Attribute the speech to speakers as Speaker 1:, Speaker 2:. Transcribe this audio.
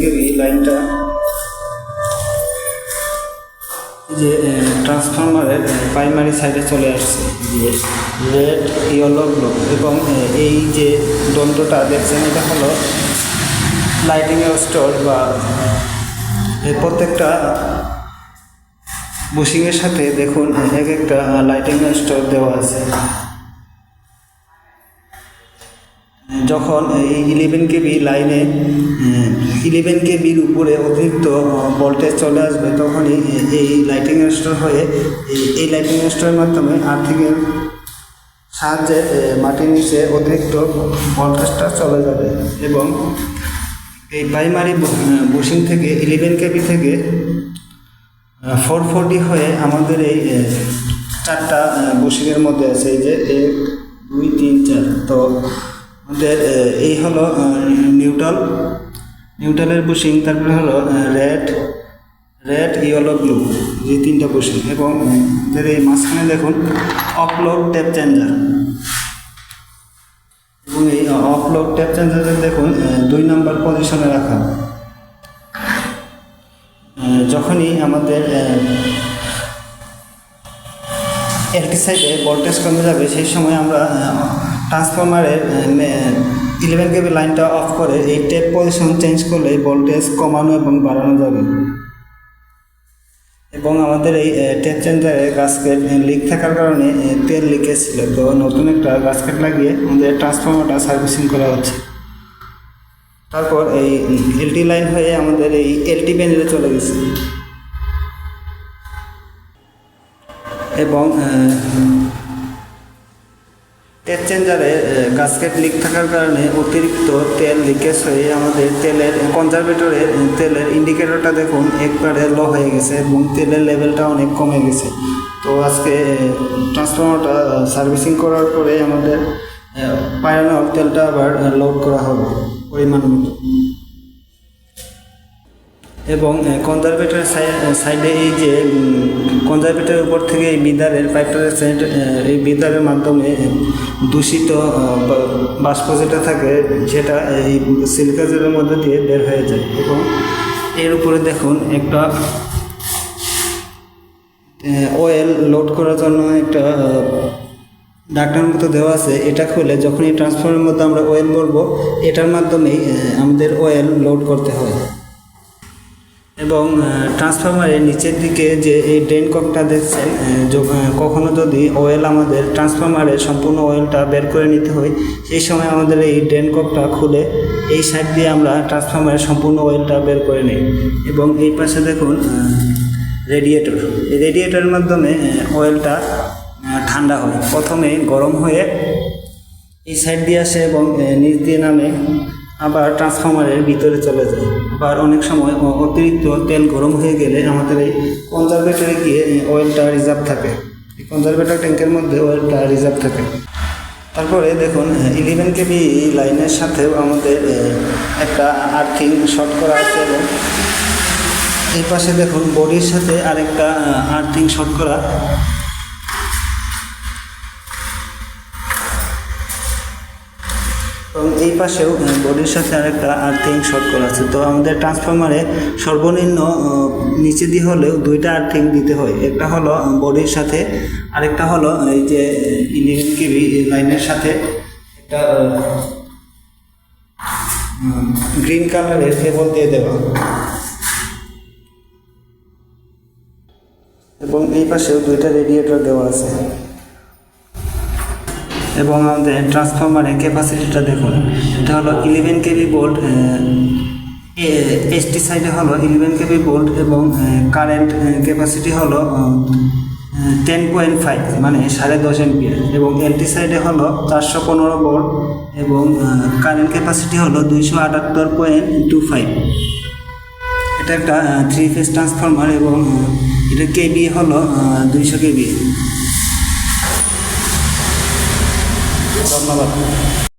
Speaker 1: কেবি লাইনটা যে ট্রান্সফরমারের প্রাইমারি সাইডে চলে আসছে, যে রেড ইয়েলো ব্লু এবং এই যে দন্তটা দেখছেন, এটা হলো লাইটিং স্টোর বা প্রত্যেকটা বুশিংয়ের সাথে দেখুন, এক একটা লাইটিং স্টোর দেওয়া আছে। যখন এই ইলেভেন কেবি লাইনে ইলেভেন কেবির উপরে অতিরিক্ত ভোল্টেজ চলে আসবে, তখনই এই লাইটিং স্টোর হয়ে এই- লাইটিং স্টোরের মাধ্যমে আর্থিকের সাহায্যে মাটির নিচে অতিরিক্ত ভোল্টেজটা চলে যাবে। এবং এই প্রাইমারি বুশিং থেকে ইলেভেন কেবি থেকে ফোর ফোরটি হয়ে আমাদের এই চারটা বুশিংয়ের মধ্যে আছে, এই যে এক, দুই, তিন, চার। তো আমাদের এই হলো নিউট্রাল। নিউট্রালের বুশিং তারপরে হলো রেড রেড, ইয়েলো, ব্লু, এই তিনটা বুশিং এবং আমাদের এই মাঝখানে দেখুন অপলোড ট্যাপ চেঞ্জার। এবং এই অফলোড ট্যাপ চেঞ্জারে দেখুন দুই নাম্বার পজিশনে রাখা। যখনই আমাদের এলটি সাইডে ভোল্টেজ কমে যাবে, সেই সময় আমরা ট্রান্সফরমারের ইলেভেন কেবি লাইনটা অফ করে এই টেপ পজিশন চেঞ্জ করলে ভোল্টেজ কমানো এবং বাড়ানো যাবে। এবং আমাদের এই টেপ চেঞ্জারে গাছকেট লিক থাকার কারণে তেল লিকেজ ছিল। তো নতুন একটা গাছকেট লাগিয়ে আমাদের ট্রান্সফরমারটা সার্ভিসিং করা হচ্ছে। তারপর এই এলটি লাইন হয়ে আমাদের এই এলটি প্যানেলে চলে গেছে। এবং তেল চেঞ্জারে গাস্কেট লিক থাকার কারণে অতিরিক্ত তেল লিকেজ হয়ে আমাদের তেলের কনজারভেটরের তেলের ইন্ডিকেটরটা দেখুন, একবারে লো হয়ে গেছে এবং তেলের লেভেলটা অনেক কমে গেছে। তো আজকে ট্রান্সফর্মারটা সার্ভিসিং করার পরে আমাদের পায়রানোর তেলটা আবার লোড করা হবে, পরিমাণ মতো। এবং কনজারভেটরের সাইডে এই যে কনজারভেটরের উপর থেকে এই বিদারের পাইপটা দেখছেন এই বিদারের মাধ্যমে দূষিত বাষ্প যেটা থাকে সেটা এই সিলিকাজের মধ্যে দিয়ে বের হয়ে যায়। এবং এর উপরে দেখুন একটা অয়েল লোড করার জন্য একটা ডাক্তার মতো দেওয়া আছে। এটা খুলে যখন এই ট্রান্সফারের মধ্যে আমরা অয়েল ভরবো, এটার মাধ্যমেই আমাদের অয়েল লোড করতে হয়। এবং ট্রান্সফরমারের নিচের দিকে যে এই ড্রেন ককটা দেখছেন কখনো যদি অয়েল আমাদের ট্রান্সফরমারের সম্পূর্ণ অয়েলটা বের করে নিতে হয়, সেই সময় আমাদের এই ড্রেন ককটা খুলে এই সাইড দিয়ে আমরা ট্রান্সফরমারের সম্পূর্ণ অয়েলটা বের করে নিই। এবং এই পাশে দেখুন রেডিয়েটর এই রেডিয়েটরের মাধ্যমে অয়েলটা ঠান্ডা হয়। প্রথমে গরম হয়ে এই সাইড দিয়ে আসে এবং নিচ দিয়ে নামে। আবার ট্রান্সফর্মারের ভিতরে চলে যায়। আবার অনেক সময় অতিরিক্ত তেল গরম হয়ে গেলে আমাদের এই কনজারভেটরে গিয়ে অয়েলটা রিজার্ভ থাকে। এই কনজারভেটর ট্যাঙ্কের মধ্যে অয়েলটা রিজার্ভ থাকে। তারপরে দেখুন ইলেভেন কেবি লাইনের সাথেও আমাদের একটা আর্থিং শর্ট করা আছে এবং এই পাশে দেখুন বডির সাথে আরেকটা আর্থিং শর্ট করা। এবং এই পাশেও বডির সাথে আরেকটা আর্থিং শর্ট করা আছে। তো আমাদের ট্রান্সফরমারে সর্বনিম্ন নিচে দিয়ে হলেও দুইটা আর্থিং দিতে হয়। একটা হলো বডির সাথে, আরেকটা হলো এই যে ইলেভেন কেবি লাইনের সাথে একটা গ্রিন কালারের কেবল দিয়ে দেওয়া। এবং এই পাশেও দুইটা রেডিয়েটর দেওয়া আছে। এবং আমাদের ট্রান্সফরমারের ক্যাপাসিটিটা দেখুন। এটা হলো ইলেভেন কেবি বোল্ট এসটি সাইডে হলো ইলেভেন কেবি বোল্ট এবং কারেন্ট ক্যাপাসিটি হলো টেন পয়েন্ট ফাইভ মানে সাড়ে দশ এমপিয়ার এবং এলটি সাইডে হলো চারশো পনেরো বোল্ট এবং কারেন্ট ক্যাপাসিটি হলো দুইশো আটাত্তর পয়েন্ট টু ফাইভ এটা একটা থ্রি ফেজ ট্রান্সফরমার এবং এটা কেবি হলো দুইশো কেবি ধন্যবাদ।